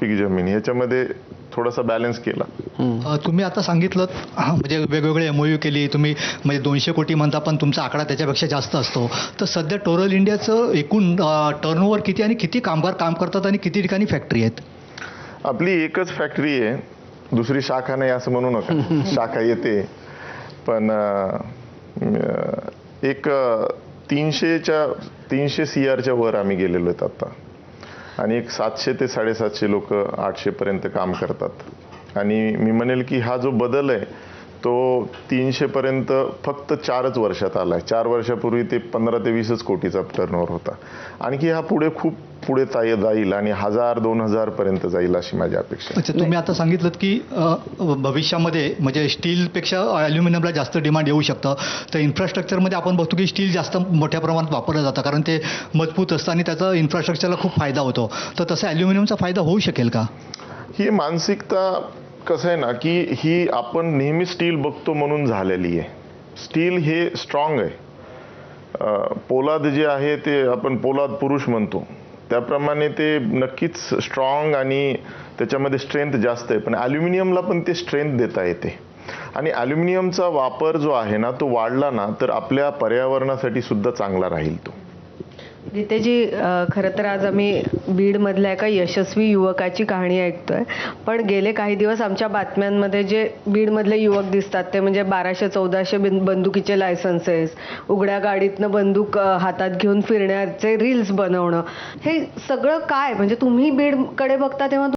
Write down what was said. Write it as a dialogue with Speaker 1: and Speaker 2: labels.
Speaker 1: पीक जमीन याच्यामध्ये थोडासा बॅलन्स केला.
Speaker 2: अ, तुम्ही आता सांगितलं म्हणजे वेगवेगळे एमओयू केली तुम्ही म्हणजे दोनशे कोटी म्हणता पण तुमचा आकडा त्याच्यापेक्षा जास्त असतो. तर सध्या टोरल इंडियाचं एकूण टर्नओव्हर किती आणि किती कामगार काम करतात आणि किती ठिकाणी फॅक्टरी आहेत?
Speaker 1: आपली एकच फॅक्टरी आहे. दुसरी शाखा नाही असं म्हणू नका. शाखा येते. पण अं, अं, एक तीनशेच्या तीनशे सी आरच्या वर आम्ही गेलेलो आहेत आता. आणि एक सातशे ते साडेसातशे लोक आठशे पर्यंत काम करतात. आणि मी म्हणेल की हा जो बदल आहे तो तीनशे पर्यंत फक्त चारच वर्षात आलाय. चार वर्षापूर्वी ते पंधरा ते वीसच कोटीचा टर्नओव्हर होता. आणखी हा पुढे खूप पुढे जाईल आणि हजार दोन हजार पर्यंत जाईल अशी माझी अपेक्षा आहे.
Speaker 2: अच्छा तुम्ही आता सांगितलं की भविष्यामध्ये म्हणजे स्टीलपेक्षा ॲल्युमिनियमला जास्त डिमांड येऊ शकतं. तर इन्फ्रास्ट्रक्चरमध्ये आपण बघतो की स्टील जास्त मोठ्या प्रमाणात वापरलं जातं. कारण ते मजबूत असतं आणि त्याचा इन्फ्रास्ट्रक्चरला खूप फायदा होतो. तर तसं ॲल्युमिनियमचा फायदा होऊ शकेल का?
Speaker 1: ही मानसिकता कसं आहे ना की ही आपण नेहमी स्टील बघतो म्हणून झालेली आहे. स्टील हे स्ट्रॉंग आहे. पोलाद जे आहे ते आपण पोलाद पुरुष म्हणतो. त्याप्रमाणे ते नक्कीच स्ट्रॉंग आणि त्याच्यामध्ये स्ट्रेंथ जास्त आहे. पण ॲल्युमिनियमला पण ते स्ट्रेंथ देता येते. आणि ॲल्युमिनियमचा वापर जो आहे ना तो वाढला ना तर आपल्या पर्यावरणासाठी सुद्धा चांगला राहील तो.
Speaker 3: गीतेजी खरं तर आज आम्ही बीडमधल्या एका यशस्वी युवकाची कहाणी ऐकतोय. पण गेले काही दिवस आमच्या बातम्यांमध्ये जे बीडमधले युवक दिसतात ते म्हणजे बाराशे चौदाशे बिन- बंदुकीचे लायसन्सेस उघड्या गाडीतनं बंदूक हातात घेऊन फिरण्याचे रील्स बनवणं. हे सगळं काय? म्हणजे तुम्ही बीडकडे बघता तेव्हा